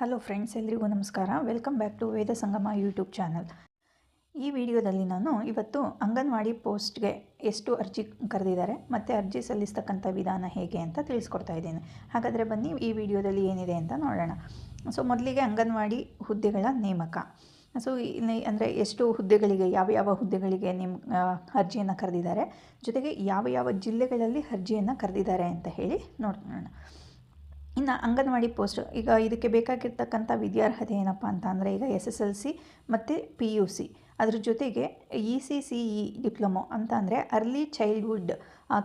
Hello friends, ಎಲ್ರಿಗೂ ನಮಸ್ಕಾರ. Welcome back to Veda Sangama YouTube channel. ಈ ವಿಡಿಯೋದಲ್ಲಿ ನಾನು ಇವತ್ತು ಅಂಗನವಾಡಿ ಪೋಸ್ಟ್ಗೆ ಎಷ್ಟು ಅರ್ಜಿ ಕರೆದಿದ್ದಾರೆ ಮತ್ತು ಅರ್ಜಿ ಸಲ್ಲಿಸ್ತಕ್ಕಂಥ ವಿಧಾನ ಹೇಗೆ ಅಂತ ತಿಳಿಸ್ಕೊಡ್ತಾ ಇದ್ದೀನಿ. ಹಾಗಾದರೆ ಬನ್ನಿ, ಈ ವಿಡಿಯೋದಲ್ಲಿ ಏನಿದೆ ಅಂತ ನೋಡೋಣ. ಸೊ, ಮೊದಲಿಗೆ ಅಂಗನವಾಡಿ ಹುದ್ದೆಗಳ ನೇಮಕ. ಸೊ, ಇಲ್ಲಿ ಅಂದರೆ ಎಷ್ಟು ಹುದ್ದೆಗಳಿಗೆ, ಯಾವ ಯಾವ ಹುದ್ದೆಗಳಿಗೆ ನಿಮ್ಮ ಅರ್ಜಿಯನ್ನು ಕರೆದಿದ್ದಾರೆ, ಜೊತೆಗೆ ಯಾವ ಯಾವ ಜಿಲ್ಲೆಗಳಲ್ಲಿ ಅರ್ಜಿಯನ್ನು ಕರೆದಿದ್ದಾರೆ ಅಂತ ಹೇಳಿ ನೋಡೋಣ. ಇನ್ನು ಅಂಗನವಾಡಿ ಪೋಸ್ಟ್, ಈಗ ಇದಕ್ಕೆ ಬೇಕಾಗಿರ್ತಕ್ಕಂಥ ವಿದ್ಯಾರ್ಹತೆ ಏನಪ್ಪ ಅಂತ ಅಂದರೆ ಈಗ ಎಸ್ ಎಸ್ ಎಲ್ ಸಿ ಮತ್ತು ಪಿ ಯು ಸಿ ಅದ್ರ ಜೊತೆಗೆ E C C E diploma ಅಂತ ಅಂದರೆ early childhood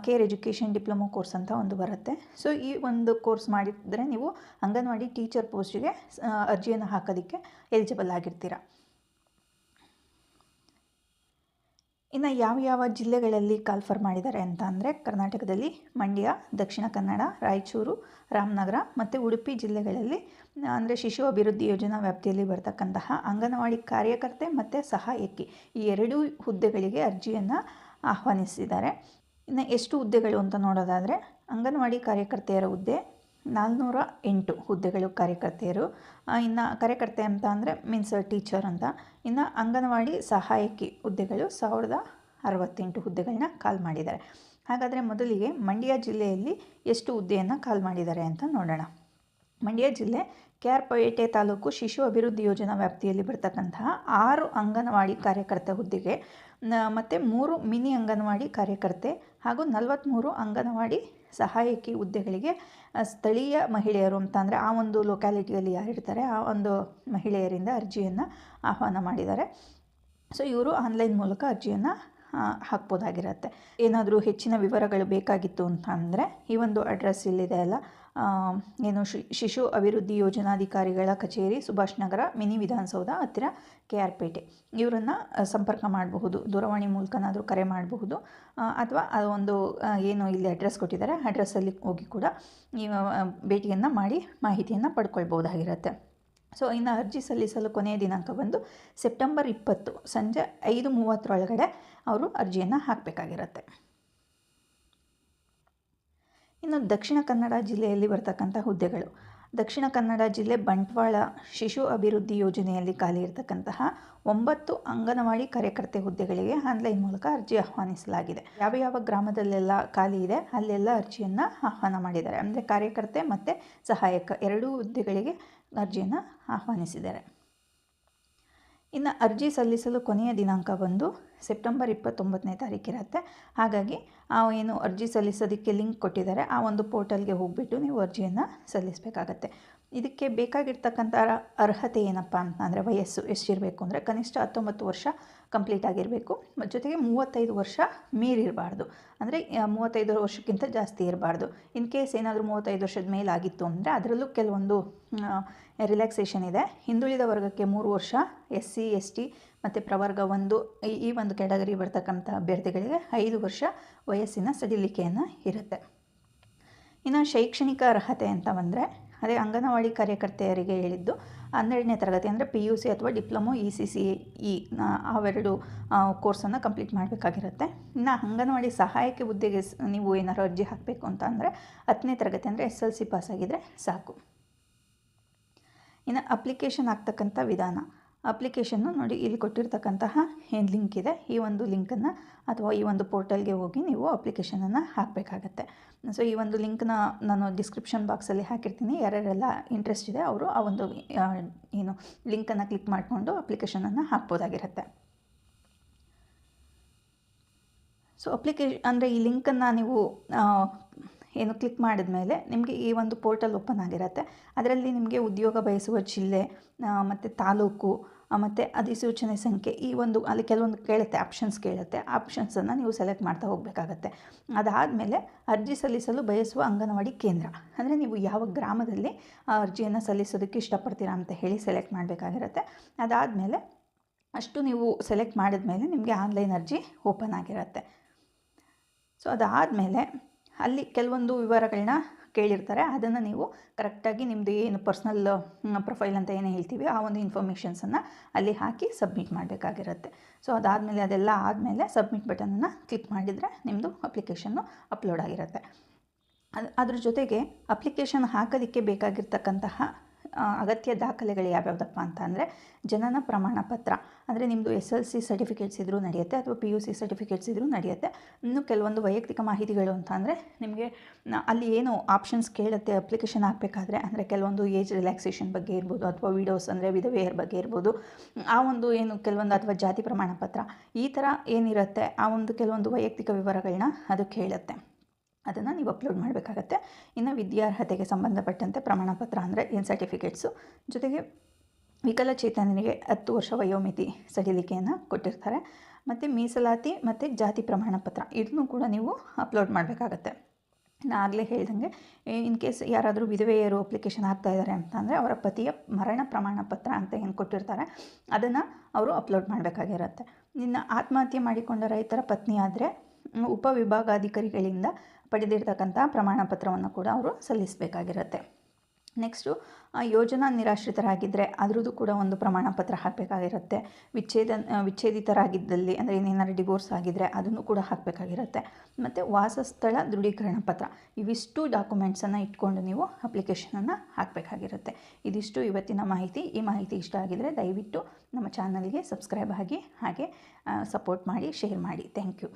care education diploma course ಅಂತ ಒಂದು ಬರುತ್ತೆ. ಸೊ, ಈ ಒಂದು ಕೋರ್ಸ್ ಮಾಡಿದರೆ ನೀವು ಅಂಗನವಾಡಿ ಟೀಚರ್ ಪೋಸ್ಟಿಗೆ ಅರ್ಜಿಯನ್ನು ಹಾಕೋದಕ್ಕೆ ಎಲಿಜಿಬಲ್ ಆಗಿರ್ತೀರ. ಇನ್ನು ಯಾವ ಯಾವ ಜಿಲ್ಲೆಗಳಲ್ಲಿ ಕಾಲ್ಫರ್ ಮಾಡಿದ್ದಾರೆ ಅಂತ ಅಂದರೆ ಕರ್ನಾಟಕದಲ್ಲಿ ಮಂಡ್ಯ, ದಕ್ಷಿಣ ಕನ್ನಡ, ರಾಯಚೂರು, ರಾಮನಗರ ಮತ್ತು ಉಡುಪಿ ಜಿಲ್ಲೆಗಳಲ್ಲಿ ಅಂದರೆ ಶಿಶು ಅಭಿವೃದ್ಧಿ ಯೋಜನಾ ವ್ಯಾಪ್ತಿಯಲ್ಲಿ ಬರ್ತಕ್ಕಂತಹ ಅಂಗನವಾಡಿ ಕಾರ್ಯಕರ್ತೆ ಮತ್ತು ಸಹಾಯಕಿ ಈ ಎರಡೂ ಹುದ್ದೆಗಳಿಗೆ ಅರ್ಜಿಯನ್ನು ಆಹ್ವಾನಿಸಿದ್ದಾರೆ. ಇನ್ನು ಎಷ್ಟು ಹುದ್ದೆಗಳು ಅಂತ ನೋಡೋದಾದರೆ ಅಂಗನವಾಡಿ ಕಾರ್ಯಕರ್ತೆಯರ ಹುದ್ದೆ ನಾಲ್ನೂರ ಎಂಟು ಹುದ್ದೆಗಳು ಕಾರ್ಯಕರ್ತೆಯರು. ಇನ್ನು ಕಾರ್ಯಕರ್ತೆ ಅಂತ ಅಂದರೆ ಮೀನ್ಸ್ ಟೀಚರ್ ಅಂತ. ಇನ್ನು ಅಂಗನವಾಡಿ ಸಹಾಯಕಿ ಹುದ್ದೆಗಳು ಸಾವಿರದ ಅರವತ್ತೆಂಟು ಹುದ್ದೆಗಳನ್ನ ಕಾಲ್ ಮಾಡಿದ್ದಾರೆ. ಹಾಗಾದರೆ ಮೊದಲಿಗೆ ಮಂಡ್ಯ ಜಿಲ್ಲೆಯಲ್ಲಿ ಎಷ್ಟು ಹುದ್ದೆಯನ್ನು ಕಾಲ್ ಮಾಡಿದ್ದಾರೆ ಅಂತ ನೋಡೋಣ. ಮಂಡ್ಯ ಜಿಲ್ಲೆ ಕೆ ಆರ್ ಪೇಟೆ ತಾಲೂಕು ಶಿಶು ಅಭಿವೃದ್ಧಿ ಯೋಜನಾ ವ್ಯಾಪ್ತಿಯಲ್ಲಿ ಬರ್ತಕ್ಕಂತಹ ಆರು ಅಂಗನವಾಡಿ ಕಾರ್ಯಕರ್ತೆ ಹುದ್ದೆಗೆ ಮತ್ತು ಮೂರು ಮಿನಿ ಅಂಗನವಾಡಿ ಕಾರ್ಯಕರ್ತೆ ಹಾಗೂ ನಲವತ್ತ್ಮೂರು ಅಂಗನವಾಡಿ ಸಹಾಯಕಿ ಹುದ್ದೆಗಳಿಗೆ ಸ್ಥಳೀಯ ಮಹಿಳೆಯರು ಅಂತ ಅಂದರೆ ಆ ಒಂದು ಲೊಕ್ಯಾಲಿಟಿಯಲ್ಲಿ ಯಾರಿರ್ತಾರೆ, ಆ ಒಂದು ಮಹಿಳೆಯರಿಂದ ಅರ್ಜಿಯನ್ನು ಆಹ್ವಾನ ಮಾಡಿದ್ದಾರೆ. ಸೊ, ಇವರು ಆನ್ಲೈನ್ ಮೂಲಕ ಅರ್ಜಿಯನ್ನು ಹಾಕ್ಬೋದಾಗಿರುತ್ತೆ. ಏನಾದರೂ ಹೆಚ್ಚಿನ ವಿವರಗಳು ಬೇಕಾಗಿತ್ತು ಅಂತ ಅಂದರೆ ಈ ಒಂದು ಅಡ್ರೆಸ್ ಇಲ್ಲಿದೆ ಅಲ್ಲ ಏನು ಶಿಶು ಅಭಿವೃದ್ಧಿ ಯೋಜನಾಧಿಕಾರಿಗಳ ಕಚೇರಿ, ಸುಭಾಷ್ ನಗರ, ಮಿನಿ ವಿಧಾನಸೌಧ ಹತ್ತಿರ ಕೆ ಆರ್ ಪೇಟೆ. ಇವರನ್ನು ಸಂಪರ್ಕ ಮಾಡಬಹುದು, ದೂರವಾಣಿ ಮೂಲಕನಾದರೂ ಕರೆ ಮಾಡಬಹುದು. ಅಥವಾ ಒಂದು ಏನು ಇಲ್ಲಿ ಅಡ್ರೆಸ್ ಕೊಟ್ಟಿದ್ದಾರೆ, ಅಡ್ರೆಸ್ಸಲ್ಲಿ ಹೋಗಿ ಕೂಡ ನೀವು ಭೇಟಿಯನ್ನು ಮಾಡಿ ಮಾಹಿತಿಯನ್ನು ಪಡ್ಕೊಳ್ಬೋದಾಗಿರುತ್ತೆ ಸೊ, ಇನ್ನು ಅರ್ಜಿ ಸಲ್ಲಿಸಲು ಕೊನೆಯ ದಿನಾಂಕ ಬಂದು ಸೆಪ್ಟೆಂಬರ್ ಇಪ್ಪತ್ತು, ಸಂಜೆ ಐದು ಮೂವತ್ತರೊಳಗಡೆ ಅವರು ಅರ್ಜಿಯನ್ನು ಹಾಕಬೇಕಾಗಿರುತ್ತೆ. ಇನ್ನು ದಕ್ಷಿಣ ಕನ್ನಡ ಜಿಲ್ಲೆಯಲ್ಲಿ ಬರ್ತಕ್ಕಂಥ ಹುದ್ದೆಗಳು. ದಕ್ಷಿಣ ಕನ್ನಡ ಜಿಲ್ಲೆ ಬಂಟ್ವಾಳ ಶಿಶು ಅಭಿವೃದ್ಧಿ ಯೋಜನೆಯಲ್ಲಿ ಖಾಲಿ ಇರತಕ್ಕಂತಹ ಒಂಬತ್ತು ಅಂಗನವಾಡಿ ಕಾರ್ಯಕರ್ತೆ ಹುದ್ದೆಗಳಿಗೆ ಆನ್ಲೈನ್ ಮೂಲಕ ಅರ್ಜಿ ಆಹ್ವಾನಿಸಲಾಗಿದೆ. ಯಾವ ಯಾವ ಗ್ರಾಮದಲ್ಲೆಲ್ಲ ಖಾಲಿ ಇದೆ, ಅಲ್ಲೆಲ್ಲ ಅರ್ಜಿಯನ್ನು ಆಹ್ವಾನ ಮಾಡಿದ್ದಾರೆ. ಅಂದರೆ ಕಾರ್ಯಕರ್ತೆ ಮತ್ತು ಸಹಾಯಕ ಎರಡೂ ಹುದ್ದೆಗಳಿಗೆ ಅರ್ಜಿಯನ್ನು ಆಹ್ವಾನಿಸಿದ್ದಾರೆ. ಇನ್ನು ಅರ್ಜಿ ಸಲ್ಲಿಸಲು ಕೊನೆಯ ದಿನಾಂಕ ಬಂದು ಸೆಪ್ಟೆಂಬರ್ ಇಪ್ಪತ್ತೊಂಬತ್ತನೇ ತಾರೀಕಿರುತ್ತೆ ಹಾಗಾಗಿ ಆ ಏನು ಅರ್ಜಿ ಸಲ್ಲಿಸೋದಕ್ಕೆ ಲಿಂಕ್ ಕೊಟ್ಟಿದ್ದಾರೆ. ಆ ಒಂದು ಪೋರ್ಟಲ್ಗೆ ಹೋಗಿಬಿಟ್ಟು ನೀವು ಅರ್ಜಿಯನ್ನು ಸಲ್ಲಿಸಬೇಕಾಗತ್ತೆ. ಇದಕ್ಕೆ ಬೇಕಾಗಿರ್ತಕ್ಕಂಥ ಅರ್ಹತೆ ಏನಪ್ಪ ಅಂತ ಅಂದರೆ ವಯಸ್ಸು ಎಷ್ಟಿರಬೇಕು ಅಂದರೆ ಕನಿಷ್ಠ ಹತ್ತೊಂಬತ್ತು ವರ್ಷ ಕಂಪ್ಲೀಟ್ ಆಗಿರಬೇಕು. ಜೊತೆಗೆ ಮೂವತ್ತೈದು ವರ್ಷ ಮೀರಿರಬಾರ್ದು. ಅಂದರೆ ಮೂವತ್ತೈದು ವರ್ಷಕ್ಕಿಂತ ಜಾಸ್ತಿ ಇರಬಾರ್ದು. ಇನ್ ಕೇಸ್ ಏನಾದರೂ ಮೂವತ್ತೈದು ವರ್ಷದ ಮೇಲಾಗಿತ್ತು ಅಂದರೆ, ಅದರಲ್ಲೂ ಕೆಲವೊಂದು ರಿಲ್ಯಾಕ್ಸೇಷನ್ ಇದೆ. ಹಿಂದುಳಿದ ವರ್ಗಕ್ಕೆ ಮೂರು ವರ್ಷ ಎಸ್ ಸಿ ಎಸ್ ಟಿ ಮತ್ತು ಪ್ರವರ್ಗ ಒಂದು ಈ ಒಂದು ಕ್ಯಾಟಗರಿ ಬರ್ತಕ್ಕಂಥ ಅಭ್ಯರ್ಥಿಗಳಿಗೆ ಐದು ವರ್ಷ ವಯಸ್ಸಿನ ಸಡಿಲಿಕೆಯನ್ನು ಇರುತ್ತೆ. ಇನ್ನು ಶೈಕ್ಷಣಿಕ ಅರ್ಹತೆ ಅಂತ ಬಂದರೆ ಅದೇ ಅಂಗನವಾಡಿ ಕಾರ್ಯಕರ್ತೆಯರಿಗೆ ಹೇಳಿದ್ದು, ಹನ್ನೆರಡನೇ ತರಗತಿ ಅಂದರೆ ಪಿ ಯು ಸಿ ಅಥವಾ diploma E C C E ಅವೆರಡು ಕೋರ್ಸನ್ನು ಕಂಪ್ಲೀಟ್ ಮಾಡಬೇಕಾಗಿರುತ್ತೆ. ಇನ್ನು ಅಂಗನವಾಡಿ ಸಹಾಯಕ ಹುದ್ದೆಗೆ ನೀವು ಏನಾದ್ರು ಅರ್ಜಿ ಹಾಕಬೇಕು ಅಂತ ಅಂದರೆ ಹತ್ತನೇ ತರಗತಿ ಅಂದರೆ ಎಸ್ ಎಲ್ ಸಿ ಪಾಸಾಗಿದ್ದರೆ ಸಾಕು. ಇನ್ನು ಅಪ್ಲಿಕೇಶನ್ ಆಗ್ತಕ್ಕಂಥ ವಿಧಾನ. ಅಪ್ಲಿಕೇಶನ್ನು ನೋಡಿ ಇಲ್ಲಿ ಕೊಟ್ಟಿರ್ತಕ್ಕಂತಹ ಏನು ಲಿಂಕ್ ಇದೆ, ಈ ಒಂದು ಲಿಂಕನ್ನು ಅಥವಾ ಈ ಒಂದು ಪೋರ್ಟಲ್ಗೆ ಹೋಗಿ ನೀವು ಅಪ್ಲಿಕೇಶನನ್ನು ಹಾಕಬೇಕಾಗತ್ತೆ. ಸೊ, ಈ ಒಂದು ಲಿಂಕ್ನ ನಾನು ಡಿಸ್ಕ್ರಿಪ್ಷನ್ ಬಾಕ್ಸಲ್ಲಿ ಹಾಕಿರ್ತೀನಿ, ಯಾರ್ಯಾರೆಲ್ಲ ಇಂಟ್ರೆಸ್ಟ್ ಇದೆ ಅವರು ಆ ಒಂದು ಏನು ಲಿಂಕನ್ನು ಕ್ಲಿಕ್ ಮಾಡಿಕೊಂಡು ಅಪ್ಲಿಕೇಶನನ್ನು ಹಾಕ್ಬೋದಾಗಿರುತ್ತೆ. ಸೊ ಅಪ್ಲಿಕೇಶ್ ಅಂದರೆ ಈ ಲಿಂಕನ್ನು ನೀವು ಏನು ಕ್ಲಿಕ್ ಮಾಡಿದ ಮೇಲೆ ನಿಮಗೆ ಈ ಒಂದು ಪೋರ್ಟಲ್ ಓಪನ್ ಆಗಿರುತ್ತೆ. ಅದರಲ್ಲಿ ನಿಮಗೆ ಉದ್ಯೋಗ ಬಯಸುವ ಜಿಲ್ಲೆ ಮತ್ತು ತಾಲೂಕು ಮತ್ತು ಅಧಿಸೂಚನೆ ಸಂಖ್ಯೆ ಈ ಒಂದು, ಅಲ್ಲಿ ಕೆಲವೊಂದು ಕೇಳುತ್ತೆ ಆಪ್ಷನ್ಸ್ ಕೇಳುತ್ತೆ. ಆಪ್ಷನ್ಸನ್ನು ನೀವು ಸೆಲೆಕ್ಟ್ ಮಾಡ್ತಾ ಹೋಗಬೇಕಾಗತ್ತೆ. ಅದಾದಮೇಲೆ ಅರ್ಜಿ ಸಲ್ಲಿಸಲು ಬಯಸುವ ಅಂಗನವಾಡಿ ಕೇಂದ್ರ. ಅಂದರೆ ನೀವು ಯಾವ ಗ್ರಾಮದಲ್ಲಿ ಅರ್ಜಿಯನ್ನು ಸಲ್ಲಿಸೋದಕ್ಕೆ ಇಷ್ಟಪಡ್ತೀರಾ ಅಂತ ಹೇಳಿ ಸೆಲೆಕ್ಟ್ ಮಾಡಬೇಕಾಗಿರುತ್ತೆ. ಅದಾದಮೇಲೆ ಅಷ್ಟು ನೀವು ಸೆಲೆಕ್ಟ್ ಮಾಡಿದ ಮೇಲೆ ನಿಮಗೆ ಆನ್ಲೈನ್ ಅರ್ಜಿ ಓಪನ್ ಆಗಿರುತ್ತೆ. ಸೊ ಅದಾದಮೇಲೆ ಅಲ್ಲಿ ಕೆಲವೊಂದು ವಿವರಗಳನ್ನ ಕೇಳಿರ್ತಾರೆ. ಅದನ್ನು ನೀವು ಕರೆಕ್ಟಾಗಿ ನಿಮ್ಮದು ಏನು ಪರ್ಸ್ನಲ್ ಪ್ರೊಫೈಲ್ ಅಂತ ಏನು ಹೇಳ್ತೀವಿ, ಆ ಒಂದು ಇನ್ಫಾರ್ಮೇಷನ್ಸನ್ನು ಅಲ್ಲಿ ಹಾಕಿ ಸಬ್ಮಿಟ್ ಮಾಡಬೇಕಾಗಿರುತ್ತೆ. ಸೊ, ಅದಾದಮೇಲೆ ಅದೆಲ್ಲ ಆದಮೇಲೆ ಸಬ್ಮಿಟ್ ಬಟನನ್ನು ಕ್ಲಿಕ್ ಮಾಡಿದರೆ ನಿಮ್ಮದು ಅಪ್ಲಿಕೇಶನ್ನು ಅಪ್ಲೋಡ್ ಆಗಿರುತ್ತೆ. ಅದು, ಅದ್ರ ಜೊತೆಗೆ ಅಪ್ಲಿಕೇಶನ್ ಹಾಕೋದಕ್ಕೆ ಬೇಕಾಗಿರ್ತಕ್ಕಂತಹ ಅಗತ್ಯ ದಾಖಲೆಗಳು ಯಾವ್ಯಾವುದಪ್ಪ ಅಂತ ಅಂದರೆ ಜನನ ಪ್ರಮಾಣ ಪತ್ರ. ಅಂದರೆ ನಿಮ್ಮದು ಎಸ್ ಎಲ್ ಸಿ ಸರ್ಟಿಫಿಕೇಟ್ಸ್ ಇದ್ದರೂ ನಡೆಯುತ್ತೆ ಅಥವಾ ಪಿ ಯು ಸಿ ಸರ್ಟಿಫಿಕೇಟ್ಸ್ ಇದ್ದರೂ ನಡೆಯುತ್ತೆ. ಇನ್ನು ಕೆಲವೊಂದು ವೈಯಕ್ತಿಕ ಮಾಹಿತಿಗಳು ಅಂತ ಅಂದರೆ ನಿಮಗೆ ಅಲ್ಲಿ ಏನು ಆಪ್ಷನ್ಸ್ ಕೇಳುತ್ತೆ ಅಪ್ಲಿಕೇಶನ್ ಹಾಕಬೇಕಾದ್ರೆ ಅಂದರೆ ಕೆಲವೊಂದು ಏಜ್ ರಿಲ್ಯಾಕ್ಸೇಷನ್ ಬಗ್ಗೆ ಇರ್ಬೋದು ಅಥವಾ ವಿಡೋಸ್ ಅಂದರೆ ವಿಧವೆಯರ ಬಗ್ಗೆ ಇರ್ಬೋದು. ಆ ಒಂದು ಏನು ಕೆಲವೊಂದು ಅಥವಾ ಜಾತಿ ಪ್ರಮಾಣ ಪತ್ರ ಈ ಥರ ಏನಿರುತ್ತೆ ಆ ಒಂದು ಕೆಲವೊಂದು ವೈಯಕ್ತಿಕ ವಿವರಗಳನ್ನ ಅದು ಕೇಳುತ್ತೆ. ಅದನ್ನು ನೀವು ಅಪ್ಲೋಡ್ ಮಾಡಬೇಕಾಗತ್ತೆ. ಇನ್ನು ವಿದ್ಯಾರ್ಹತೆಗೆ ಸಂಬಂಧಪಟ್ಟಂತೆ ಪ್ರಮಾಣಪತ್ರ ಅಂದರೆ ಏನು ಸರ್ಟಿಫಿಕೇಟ್ಸು ಜೊತೆಗೆ ವಿಕಲಚೇತನರಿಗೆ ಹತ್ತು ವರ್ಷ ವಯೋಮಿತಿ ಸಡಿಲಿಕೆಯನ್ನು ಕೊಟ್ಟಿರ್ತಾರೆ. ಮತ್ತು ಮೀಸಲಾತಿ ಮತ್ತು ಜಾತಿ ಪ್ರಮಾಣಪತ್ರ ಇದನ್ನು ಕೂಡ ನೀವು ಅಪ್ಲೋಡ್ ಮಾಡಬೇಕಾಗತ್ತೆ. ನಾನು ಆಗಲೇ ಹೇಳ್ದಂಗೆ ಇನ್ ಕೇಸ್ ಯಾರಾದರೂ ವಿಧವೆಯರು ಅಪ್ಲಿಕೇಶನ್ ಹಾಕ್ತಾ ಇದ್ದಾರೆ ಅಂತ ಅಂದರೆ ಅವರ ಪತಿಯ ಮರಣ ಪ್ರಮಾಣ ಪತ್ರ ಅಂತ ಏನು ಕೊಟ್ಟಿರ್ತಾರೆ, ಅದನ್ನು ಅವರು ಅಪ್ಲೋಡ್ ಮಾಡಬೇಕಾಗಿರುತ್ತೆ. ಇನ್ನು ಆತ್ಮಹತ್ಯೆ ಮಾಡಿಕೊಂಡ ರೈತರ ಪತ್ನಿ ಆದರೆ ಉಪವಿಭಾಗಾಧಿಕಾರಿಗಳಿಂದ ಪಡೆದಿರ್ತಕ್ಕಂಥ ಪ್ರಮಾಣ ಪತ್ರವನ್ನು ಕೂಡ ಅವರು ಸಲ್ಲಿಸಬೇಕಾಗಿರುತ್ತೆ. ನೆಕ್ಸ್ಟು ಯೋಜನಾ ನಿರಾಶ್ರಿತರಾಗಿದ್ದರೆ ಅದರದ್ದು ಕೂಡ ಒಂದು ಪ್ರಮಾಣ ಪತ್ರ ಹಾಕಬೇಕಾಗಿರುತ್ತೆ. ವಿಚ್ಛೇದ ವಿಚ್ಛೇದಿತರಾಗಿದ್ದಲ್ಲಿ ಅಂದರೆ ಏನೇನಾದ್ರು ಡಿವೋರ್ಸ್ ಆಗಿದ್ದರೆ ಅದನ್ನು ಕೂಡ ಹಾಕಬೇಕಾಗಿರುತ್ತೆ. ಮತ್ತು ವಾಸಸ್ಥಳ ದೃಢೀಕರಣ ಪತ್ರ, ಇವಿಷ್ಟು ಡಾಕ್ಯುಮೆಂಟ್ಸನ್ನು ಇಟ್ಕೊಂಡು ನೀವು ಅಪ್ಲಿಕೇಶನನ್ನು ಹಾಕಬೇಕಾಗಿರುತ್ತೆ. ಇದಿಷ್ಟು ಇವತ್ತಿನ ಮಾಹಿತಿ. ಈ ಮಾಹಿತಿ ಇಷ್ಟ ಆಗಿದರೆ ದಯವಿಟ್ಟು ನಮ್ಮ ಚಾನಲ್ಗೆ ಸಬ್ಸ್ಕ್ರೈಬ್ ಆಗಿ ಹಾಗೆ ಸಪೋರ್ಟ್ ಮಾಡಿ ಶೇರ್ ಮಾಡಿ. Thank you